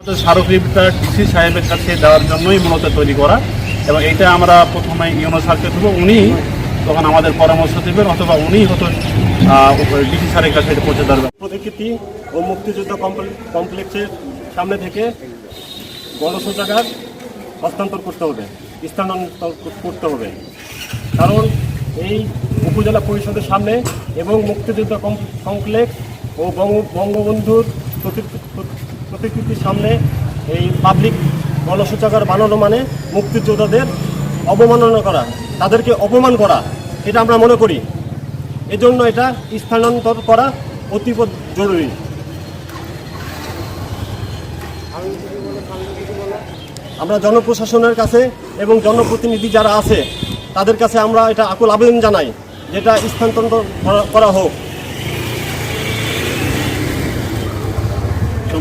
স্মারকলিপিটা DC সাহেবের কাছে দেওয়ার জন্যই মূলত তৈরি করা এবং এটা আমরা প্রথমে ইউনো স্যারকে দেবো। উনি তখন আমাদের পরামর্শ দেবেন অথবা উনি হয়তো ডিসি স্যারের কাছে এটা পৌঁছে দেওয়ার প্রতিকৃতি ও মুক্তিযুদ্ধ কমপ্লেক্সের সামনে থেকে গণশৌচাগার হস্তান্তর করতে হবে, স্থানান্তর করতে হবে। কারণ এই উপজেলা পরিষদের সামনে এবং মুক্তিযুদ্ধ কম- কমপ্লেক্স ও বঙ্গ- বঙ্গবন্ধুর প্রতিকৃতির সামনে এই পাবলিক গণশৌচাগার বানানো মানে মুক্তিযোদ্ধাদের অবমাননা করা, তাদেরকে অপমান করা, এটা আমরা মনে করি। এজন্য এটা স্থানান্তর করা অতীব জরুরি। আমরা জনপ্রশাসনের কাছে এবং জনপ্রতিনিধি যারা আছে, তাদের কাছে আমরা এটা আকুল আবেদন জানাই যেটা স্থানান্তর করা হোক।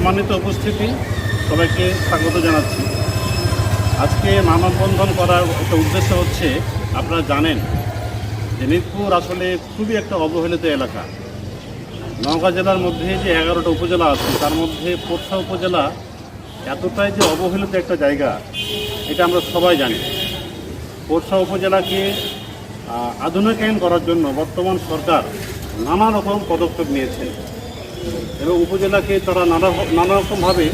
সম্মানিত উপস্থিতি, সবাইকে স্বাগত জানাচ্ছি। আজকে মানববন্ধন করার একটা উদ্দেশ্য হচ্ছে, আপনারা জানেন যে নিতপুর আসলে খুবই একটা অবহেলিত এলাকা। নওগাঁ জেলার মধ্যে যে এগারোটা উপজেলা আছে, তার মধ্যে পোরশা উপজেলা এতটাই যে অবহেলিত একটা জায়গা, এটা আমরা সবাই জানি। পোরশা উপজেলাকে আধুনিকায়ন করার জন্য বর্তমান সরকার নানা রকম পদক্ষেপ নিয়েছেন এবং উপজেলাকে তারা নানা নানা রকমভাবে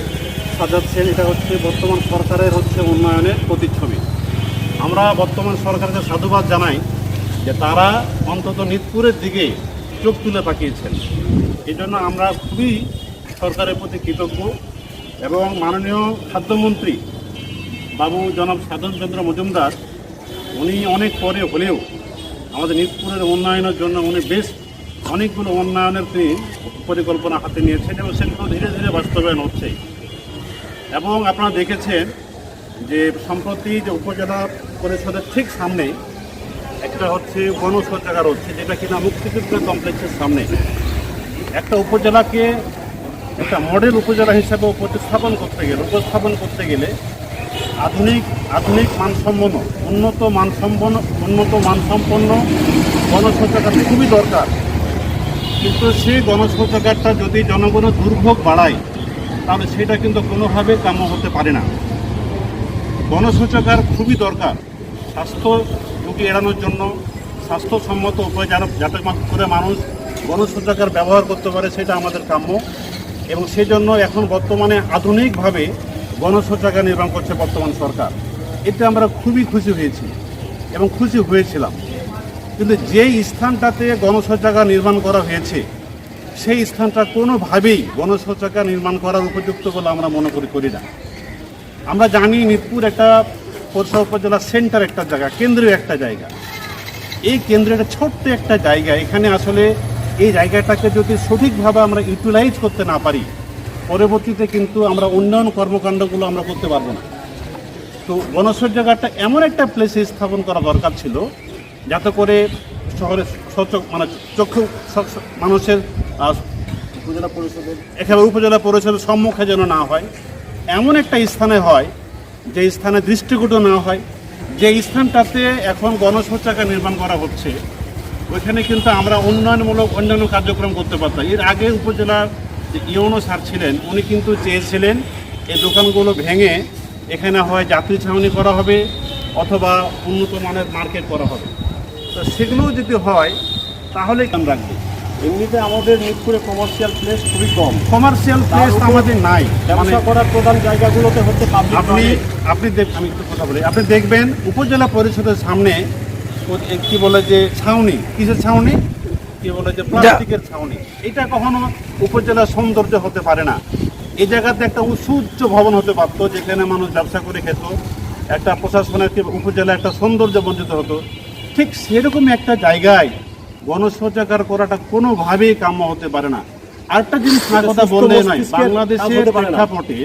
সাজাচ্ছেন এটা হচ্ছে বর্তমান সরকারের হচ্ছে উন্নয়নের প্রতিচ্ছবি। আমরা বর্তমান সরকারকে সাধুবাদ জানাই যে তারা অন্তত নিতপুরের দিকে চোখ তুলে তাকিয়েছেন। এই জন্য আমরা খুবই সরকারের প্রতি কৃতজ্ঞ এবং মাননীয় খাদ্যমন্ত্রী বাবু জনাব সাধনচন্দ্র মজুমদার, উনি অনেক পরে হলেও আমাদের নিতপুরের উন্নয়নের জন্য উনি বেশ অনেকগুলো উন্নয়নের তিনি পরিকল্পনা হাতে নিয়েছেন এবং সেগুলো ধীরে ধীরে বাস্তবায়ন হচ্ছে। এবং আপনারা দেখেছেন যে সম্প্রতি যে উপজেলা পরিষদের ঠিক সামনে একটা হচ্ছে গণশৌচাগার হচ্ছে, যেটা কিনা মুক্তিযুদ্ধ কমপ্লেক্সের সামনে। একটা উপজেলাকে একটা মডেল উপজেলা হিসাবে প্রতিস্থাপন করতে গেলে, উপস্থাপন করতে গেলে আধুনিক আধুনিক মানসম্পন্ন, উন্নত মানসম্পন্ন উন্নত মানসম্পন্ন গণশৌচাগার খুবই দরকার। কিন্তু সেই গণশৌচাগারটা যদি জনগণের দুর্ভোগ বাড়ায়, তাহলে সেটা কিন্তু কোনোভাবে কাম্য হতে পারে না। গণশৌচাগার খুবই দরকার স্বাস্থ্য ঝুঁকি এড়ানোর জন্য, স্বাস্থ্যসম্মত উপায় যারা যাতে করে মানুষ গণশৌচাগার ব্যবহার করতে পারে, সেটা আমাদের কাম্য। এবং সেই জন্য এখন বর্তমানে আধুনিকভাবে গণশৌচাগার নির্মাণ করছে বর্তমান সরকার। এতে আমরা খুবই খুশি হয়েছি এবং খুশি হয়েছিলাম। কিন্তু যেই স্থানটাতে গণশৌচাগার নির্মাণ করা হয়েছে, সেই স্থানটা কোনোভাবেই গণশৌচাগার নির্মাণ করার উপযুক্ত বলে আমরা মনে করি করি না। আমরা জানি নিতপুর একটা পৌরসভা উপজেলা সেন্টার একটা জায়গা, কেন্দ্রীয় একটা জায়গা। এই কেন্দ্রের ছোট্ট একটা জায়গা। এখানে আসলে এই জায়গাটাকে যদি সঠিকভাবে আমরা ইউটিলাইজ করতে না পারি, পরবর্তীতে কিন্তু আমরা উন্নয়ন কর্মকাণ্ডগুলো আমরা করতে পারব না। তো গণশৌচাগারটা এমন একটা প্লেসে স্থাপন করা দরকার ছিল যাতে করে শহরের সচক মানে চক্ষু মানুষের উপজেলা পরিষদের। এখানে উপজেলা পরিষদের সম্মুখে যেন না হয় এমন একটা স্থানে হয় যে স্থানে দৃষ্টিকটু না হয় যে স্থানটাতে এখন গণশৌচাগার নির্মাণ করা হচ্ছে ওইখানে কিন্তু আমরা উন্নয়নমূলক অন্যান্য কার্যক্রম করতে পারতাম। এর আগে উপজেলার যে ইউনো স্যার ছিলেন উনি কিন্তু চেয়েছিলেন এই দোকানগুলো ভেঙে এখানে হয় যাত্রী ছাউনি করা হবে অথবা উন্নত মানের মার্কেট করা হবে। সেগুলোও যদি হয় তাহলে কেন রাখবে। এমনিতে আমাদের মিরপুরে কমার্শিয়াল প্লেস খুবই কম। কমার্শিয়াল প্লেস আমাদের নাই। মানে ব্যবসা করার প্রধান জায়গাগুলোতে হচ্ছে পাবলিক আপনি আপনি দেখ- আমি একটু কথা বলি। আপনি দেখবেন উপজেলা পরিষদের সামনে কি বলে যে ছাউনি কিসের ছাউনি? কি বলে যে প্লাস্টিকের ছাউনি। এটা কখনো উপজেলা সৌন্দর্য হতে পারে না। এই জায়গাতে একটা সুউচ্চ ভবন হতে পারতো যেখানে মানুষ ব্যবসা করে খেত। একটা প্রশাসনের উপজেলা একটা সৌন্দর্য বঞ্চিত হতো। ঠিক সেরকম একটা জায়গায় গণশৌচাগার করাটা কোনোভাবেই কাম্য হতে পারে না। আরেকটা জিনিস না কথা বললে নাই বাংলাদেশের। প্রেক্ষাপটে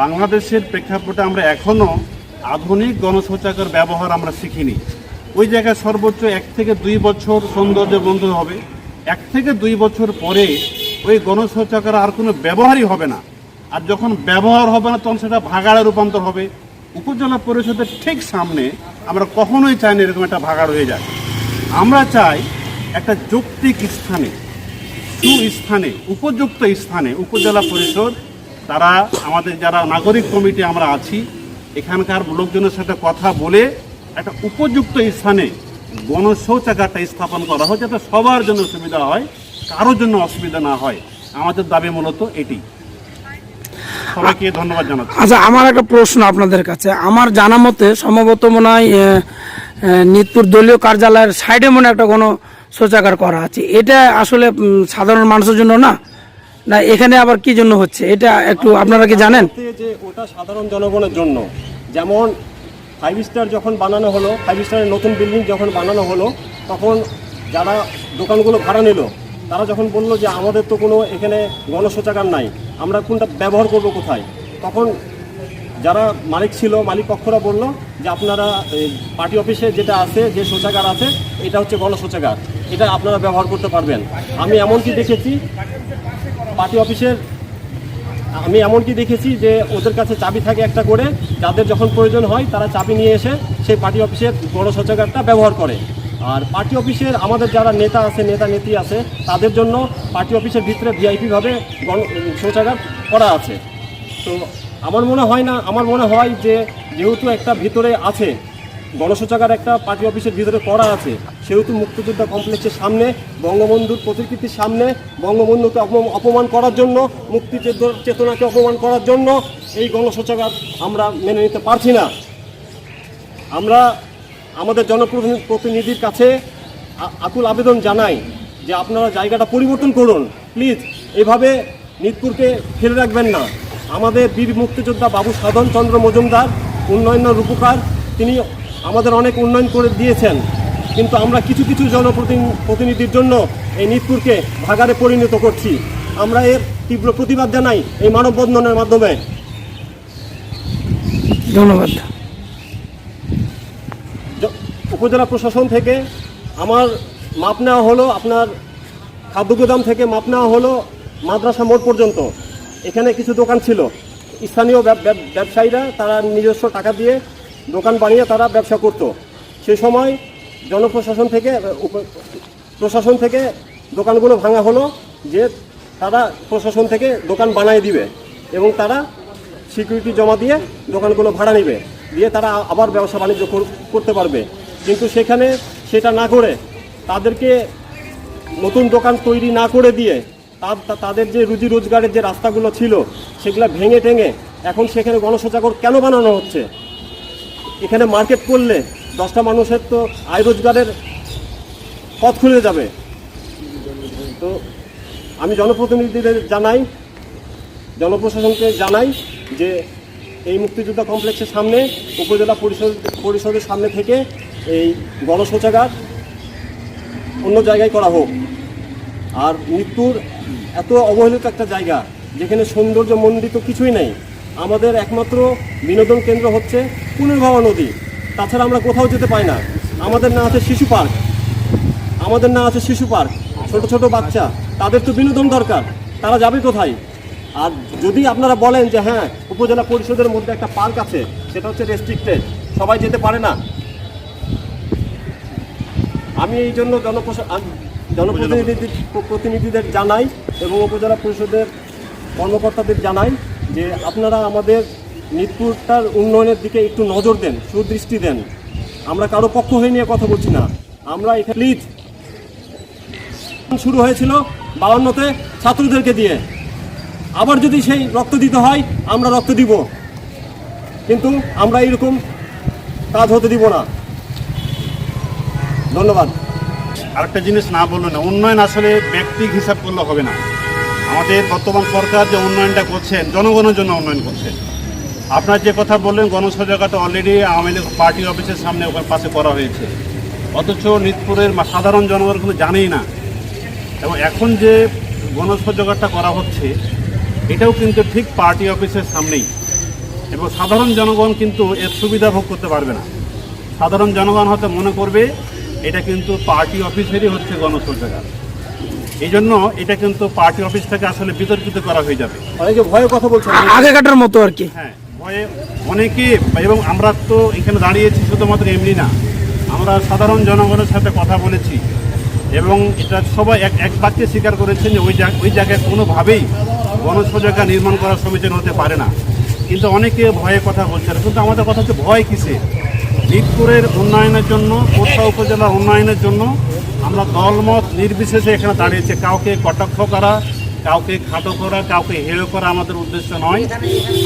বাংলাদেশের প্রেক্ষাপটে আমরা এখনও আধুনিক গণশৌচাগার ব্যবহার আমরা শিখিনি। ওই জায়গায় সর্বোচ্চ এক থেকে দুই বছর সৌন্দর্য বন্ধ হবে। এক থেকে দুই বছর পরে ওই গণশৌচাগার আর কোনো ব্যবহারই হবে না। আর যখন ব্যবহার হবে না তখন সেটা ভাগাড়ে রূপান্তর হবে। উপজেলা পরিষদের ঠিক সামনে আমরা কখনোই চাই না এরকম একটা ভাগাড় হয়ে যায় আমরা চাই একটা যৌক্তিক স্থানে, সুস্থানে, উপযুক্ত স্থানে, উপজেলা পরিষদ, তারা আমাদের যারা নাগরিক কমিটি আমরা আছি, এখানকার লোকজনের সাথে কথা বলে একটা উপযুক্ত স্থানে গণশৌচাগারটা স্থাপন করা হয় যাতে সবার জন্য সুবিধা হয়, কারোর জন্য অসুবিধা না হয়। আমাদের দাবি মূলত এটি। সবাইকে ধন্যবাদ জানাচ্ছি। আচ্ছা আমার একটা প্রশ্ন আপনাদের কাছে। আমার জানা মতে সম্ভবত মনে হয় নিতপুর দলীয় কার্যালয়ের সাইডে মনে হয় একটা কোনো শৌচাগার করা আছে। এটা আসলে সাধারণ মানুষের জন্য না? না এখানে আবার কি জন্য হচ্ছে? এটা একটু আপনারা কি জানেন? যে ওটা সাধারণ জনগণের জন্য। যেমন ফাইভ স্টার যখন বানানো হলো ফাইভ স্টারের নতুন বিল্ডিং যখন বানানো হলো তখন যারা দোকানগুলো ভাড়া নিল তারা যখন বলল যে আমাদের তো কোনো এখানে গণশৌচাগার নাই আমরা কোনটা ব্যবহার করব কোথায়? তখন যারা মালিক ছিল, মালিক পক্ষরা বলল যে আপনারা পার্টি অফিসে যেটা আছে, যে শৌচাগার আছে, এটা হচ্ছে গণশৌচাগার এটা আপনারা ব্যবহার করতে পারবেন। আমি এমনকি দেখেছি, পার্টি অফিসের, আমি এমনকি দেখেছি যে ওদের কাছে চাবি থাকে একটা করে, যাদের যখন প্রয়োজন হয়, তারা চাবি নিয়ে এসে সেই পার্টি অফিসের বড় শৌচাগারটা ব্যবহার করে। আর পার্টি অফিসের আমাদের যারা নেতা আছে, নেতা নেত্রী আছে, তাদের জন্য পার্টি অফিসের ভিতরে ভিআইপিভাবে শৌচাগার করা আছে। তো আমার মনে হয় না, আমার মনে হয় যে যেহেতু একটা ভিতরে আছে, গণশৌচাগার একটা পার্টি অফিসের ভিতরে করা আছে, সেহেতু মুক্তিযোদ্ধা কমপ্লেক্সের সামনে, বঙ্গবন্ধুর প্রতিকৃতির সামনে, বঙ্গবন্ধুকে অপম- অপমান করার জন্য মুক্তিযুদ্ধ চেতনাকে অপমান করার জন্য এই গণশৌচাগার আমরা মেনে নিতে পারছি না। আমরা আমাদের জনপ্রতিনিধির কাছে আকুল আবেদন জানাই যে আপনারা জায়গাটা পরিবর্তন করুন। প্লিজ, এভাবে নিতপুরকে ফেলে রাখবেন না। আমাদের বীর মুক্তিযোদ্ধা বাবু সাধন চন্দ্র মজুমদার, উন্নয়নের রূপকার, তিনি আমাদের অনেক উন্নয়ন করে দিয়েছেন। কিন্তু আমরা কিছু কিছু জনপ্রতিনিধির জন্য এই নিতপুরকে ভাগারে পরিণত করছি। আমরা এর তীব্র প্রতিবাদ জানাই এই মানববন্ধনের মাধ্যমে। ধন্যবাদ। উপজেলা প্রশাসন থেকে আমার মাপ নেওয়া হলো, আপনার খাদ্য গোদাম থেকে মাপ নেওয়া হলো মাদ্রাসা মোড় পর্যন্ত। এখানে কিছু দোকান ছিল। স্থানীয় ব্যব- ব্যব- ব্যবসায়ীরা তারা নিজস্ব টাকা দিয়ে দোকান বানিয়ে তারা ব্যবসা করত। সে সময় জনপ্রশাসন থেকে প্রশাসন থেকে দোকানগুলো ভাঙা হলো যে তারা প্রশাসন থেকে দোকান বানিয়ে দিবে এবং তারা সিকিউরিটি জমা দিয়ে দোকানগুলো ভাড়া নেবে। দিয়ে তারা আবার ব্যবসা বাণিজ্য করতে পারবে। কিন্তু সেখানে সেটা না করে তাদেরকে নতুন দোকান তৈরি না করে দিয়ে তাদের যে রুজি রোজগারের যে রাস্তাগুলো ছিল, সেগুলো ভেঙে টেঙে এখন সেখানে গণশৌচাগর কেন বানানো হচ্ছে? এখানে মার্কেট করলে দশটা মানুষের তো আয় রোজগারের পথ খুলে যাবে। তো আমি জনপ্রতিনিধিদের জানাই, জনপ্রশাসনকে জানাই যে এই মুক্তিযোদ্ধা কমপ্লেক্সের সামনে, উপজেলা পরিষদ পরিষদের সামনে থেকে এই গণশৌচাগার অন্য জায়গায় করা হোক। আর মৃত্যুর এত অবহেলিত একটা জায়গা, যেখানে সৌন্দর্য মন্ডিত কিছুই নেই। আমাদের একমাত্র বিনোদন কেন্দ্র হচ্ছে পুনর্ভবা নদী। তাছাড়া আমরা কোথাও যেতে পাই না। আমাদের না আছে শিশু পার্ক। আমাদের না আছে শিশু পার্ক। ছোট ছোট বাচ্চা, তাদের তো বিনোদন দরকার। তারা যাবে কোথায়? আর যদি আপনারা বলেন যে হ্যাঁ উপজেলা পরিষদের মধ্যে একটা পার্ক আছে, সেটা হচ্ছে রেস্ট্রিক্টেড সবাই যেতে পারে না। আমি এই জন্য জনপ্রতিনিধিদের প্রতিনিধিদের জানাই এবং উপজেলা পরিষদের কর্মকর্তাদের জানাই যে আপনারা আমাদের মিরপুরটার উন্নয়নের দিকে একটু নজর দেন, সুদৃষ্টি দেন। আমরা কারও পক্ষ হয়ে নিয়ে কথা বলছি না। আমরা এখানে প্লিজ শুরু হয়েছিল বাউন্নতে ছাত্রদেরকে দিয়ে। আবার যদি সেই রক্ত দিতে হয়, আমরা রক্ত দিব। কিন্তু আমরা এরকম কাজ হতে দিব না। ধন্যবাদ। আরেকটা জিনিস না বলল না, উন্নয়ন আসলে ব্যক্তিক হিসাব করলে হবে না। আমাদের বর্তমান সরকার যে উন্নয়নটা করছেন, জনগণের জন্য উন্নয়ন করছেন আপনার যে কথা বললেন গণসজাগাটা অলরেডি আওয়ামী লীগ পার্টি অফিসের সামনে ওখানে পাশে করা হয়েছে। অথচ নিতপুরের সাধারণ জনগণ কিন্তু জানেই না। এবং এখন যে গণসজাগারটা করা হচ্ছে, এটাও কিন্তু ঠিক পার্টি অফিসের সামনেই। এবং সাধারণ জনগণ কিন্তু এর সুবিধা ভোগ করতে পারবে না। সাধারণ জনগণ হয়তো মনে করবে এটা কিন্তু পার্টি অফিসেরই হচ্ছে গণশৌচাগার এই জন্য এটা কিন্তু পার্টি অফিস থেকে আসলে বিতর্কিত করা হয়ে যাবে। অনেকে ভয়ে কথা বলছেন আ- আগেকাটার মতো আর কি। হ্যাঁ ভয়ে অনেকে এবং আমরা তো এখানে দাঁড়িয়েছি শুধুমাত্র এমনি না। আমরা সাধারণ জনগণের সাথে কথা বলেছি এবং এটা সবাই এক এক বাক্যে স্বীকার করেছেন যে ওই জায়গা ওই জায়গায় কোনোভাবেই গণশৌচাগার নির্মাণ করার সমীচীন হতে পারে না। কিন্তু অনেকে ভয়ে কথা বলছে না কিন্তু আমাদের কথা হচ্ছে ভয় কিসে নিতপুরের উন্নয়নের জন্য কোর্সা উপজেলার উন্নয়নের জন্য আমরা দলমত নির্বিশেষে এখানে দাঁড়িয়েছে। কাউকে কটাক্ষ করা, কাউকে খাটো করা, কাউকে হেয় করা আমাদের উদ্দেশ্য নয়।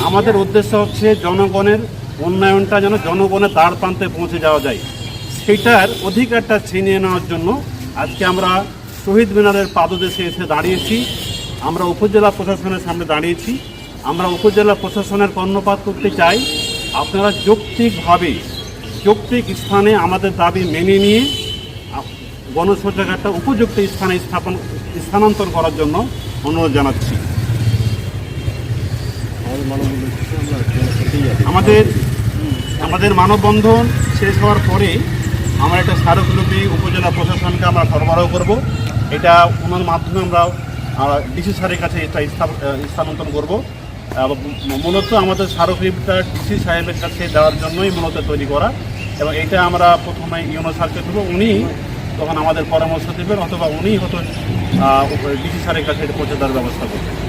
আমাদের উদ্দেশ্য হচ্ছে জনগণের উন্নয়নটা যেন জনগণের দ্বার প্রান্তে পৌঁছে যাওয়া যায়। সেটার অধিকারটা ছিনিয়ে নেওয়ার জন্য আজকে আমরা শহীদ মিনারের পাদদেশে এসে দাঁড়িয়েছি। আমরা উপজেলা প্রশাসনের সামনে দাঁড়িয়েছি। আমরা উপজেলা প্রশাসনের কর্ণপাত করতে চাই। আপনারা যৌক্তিকভাবে যৌক্তিক স্থানে আমাদের দাবি মেনে নিয়ে গণশৌচাগারটা উপযুক্ত স্থানে স্থাপন, স্থানান্তর করার জন্য অনুরোধ জানাচ্ছি। আমাদের আমাদের মানববন্ধন শেষ হওয়ার পরে আমরা একটা স্মারকলিপি উপজেলা প্রশাসনকে আমরা সরবরাহ করব। এটা ওনার মাধ্যমে আমরা ডিসি স্যারের কাছে এটা স্থানান্তর করব। মূলত আমাদের স্মারকলিপিটা ডিসি সাহেবের কাছে দেওয়ার জন্যই মূলত তৈরি করা। এবং এটা আমরা প্রথমে ইউনো স্যারকে দেবো। উনি তখন আমাদের পরামর্শ দেবেন, অথবা উনি হয়তো ডিসি স্যারের কাছে এটা পৌঁছে দেওয়ার ব্যবস্থা করবেন।